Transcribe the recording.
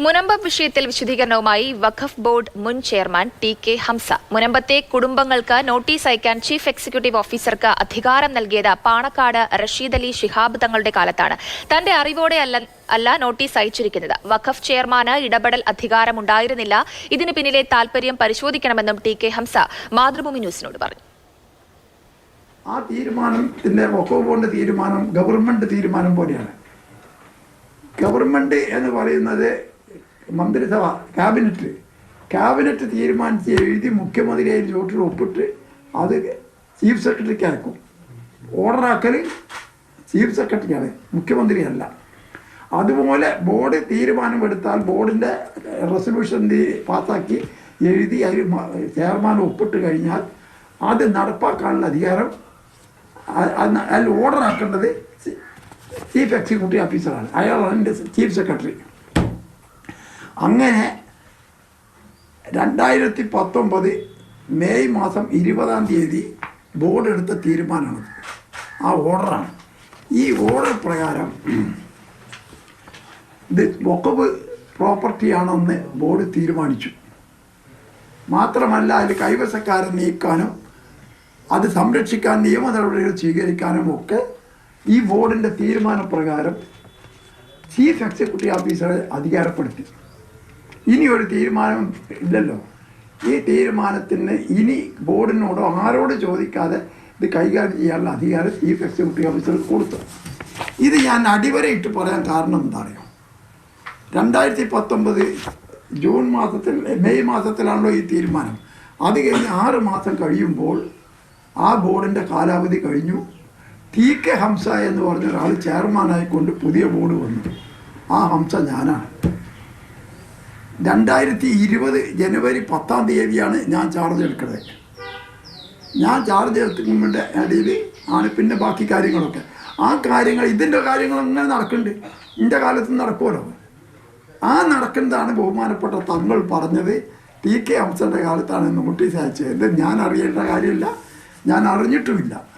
മുനമ്പം വിഷയത്തിൽ വിശദീകരണവുമായി വഖഫ് ബോർഡ് മുൻ ചെയർമാൻ ടി കെ ഹംസ. മുനമ്പത്തെ കുടുംബങ്ങൾക്ക് നോട്ടീസ് അയക്കാൻ ചീഫ് എക്സിക്യൂട്ടീവ് ഓഫീസർക്ക് അധികാരം നൽകിയത് പാണക്കാട് റഷീദ് അലി ഷിഹാബ് തങ്ങളുടെ കാലത്താണ്. തന്റെ അറിവോടെ അല്ല അല്ല നോട്ടീസ് അയച്ചിരിക്കുന്നത്. വഖഫ് ചെയർമാന് ഇടപെടൽ അധികാരമുണ്ടായിരുന്നില്ല. ഇതിന് പിന്നിലെ താൽപര്യം പരിശോധിക്കണമെന്നും ടി കെ ഹംസ മാതൃഭൂമി ന്യൂസിനോട് പറഞ്ഞു. ആ തീരുമാനം വഖഫ് തീരുമാനം ഗവൺമെന്റ് തീരുമാനം പോലെയാണ്. ഗവൺമെന്റ് എന്ന് പറയുന്നത് മന്ത്രിസഭ ക്യാബിനറ്റ്. ക്യാബിനറ്റ് തീരുമാനിച്ച് എഴുതി മുഖ്യമന്ത്രിയെ ചോട്ടിൽ ഒപ്പിട്ട് അത് ചീഫ് സെക്രട്ടറിക്ക് അയക്കും. ഓർഡറാക്കൽ ചീഫ് സെക്രട്ടറിയാണ് മുഖ്യമന്ത്രിയല്ല. അതുപോലെ ബോർഡ് തീരുമാനമെടുത്താൽ ബോർഡിന്റെ റെസൊല്യൂഷൻ പാസ്സാക്കി എഴുതി അതിൽ ചെയർമാൻ ഒപ്പിട്ട് കഴിഞ്ഞാൽ അത് നടപ്പാക്കാനുള്ള അധികാരം അതിൽ ഓർഡർ ആക്കേണ്ടത് ചീഫ് എക്സിക്യൂട്ടീവ് ഓഫീസറാണ്. അയാളാണ് എന്റെ ചീഫ് സെക്രട്ടറി. അങ്ങനെ രണ്ടായിരത്തി പത്തൊമ്പത് മെയ് മാസം ഇരുപതാം തീയതി ബോർഡ് എടുത്ത തീരുമാനമാണ് ആ ഓർഡറാണ് ഈ ഓർഡർ പ്രകാരം ഇത് വക്കവ് പ്രോപ്പർട്ടിയാണെന്ന് ബോർഡ് തീരുമാനിച്ചു. മാത്രമല്ല അതിൽ കൈവശക്കാരെ നീക്കാനും അത് സംരക്ഷിക്കാൻ നിയമ നടപടികൾ സ്വീകരിക്കാനും ഒക്കെ ഈ ബോർഡിന്റെ തീരുമാനപ്രകാരം ചീഫ് എക്സിക്യൂട്ടീവ് ഓഫീസറെ അധികാരപ്പെടുത്തി. ഇനി ഒരു തീരുമാനം ഇല്ലല്ലോ. ഈ തീരുമാനത്തിന് ഇനി ബോർഡിനോടോ ആരോട് ചോദിക്കാതെ ഇത് കൈകാര്യം ചെയ്യാനുള്ള അധികാരം ചീഫ് എക്സിക്യൂട്ടീവ് ഓഫീസർ കൊടുത്തു. ഇത് ഞാൻ അടിവരയിട്ട് പറയാൻ കാരണം എന്താണോ രണ്ടായിരത്തി പത്തൊമ്പത് ജൂൺ മാസത്തിൽ മെയ് മാസത്തിലാണല്ലോ ഈ തീരുമാനം. അത് കഴിഞ്ഞ് ആറ് മാസം കഴിയുമ്പോൾ ആ ബോർഡിന്റെ കാലാവധി കഴിഞ്ഞു. ടി കെ ഹംസ എന്ന് പറഞ്ഞ ഒരാൾ ചെയർമാനായിക്കൊണ്ട് പുതിയ ബോർഡ് വന്നു. ആ ഹംസ ഞാനാണ്. രണ്ടായിരത്തി ഇരുപത് ജനുവരി പത്താം തീയതിയാണ് ഞാൻ ചാർജ് എടുക്കുന്നത്. ഞാൻ ചാർജ് എടുക്കുന്നതിന്റെ ഇടയിൽ ആണ് പിന്നെ ബാക്കി കാര്യങ്ങളൊക്കെ. ആ കാര്യങ്ങൾ ഇതിന്റെ കാര്യങ്ങൾ അങ്ങനെ നടക്കുന്നുണ്ട്. എന്റെ കാലത്ത് നടക്കുമല്ലോ. ആ നടക്കുന്നതാണ് ബഹുമാനപ്പെട്ട തങ്ങൾ പറഞ്ഞത്. ടി കെ ഹംസന്റെ കാലത്താണ് നോട്ടീസ് അയച്ചത് ഞാൻ അറിയേണ്ട കാര്യമില്ല. ഞാൻ അറിഞ്ഞിട്ടുമില്ല.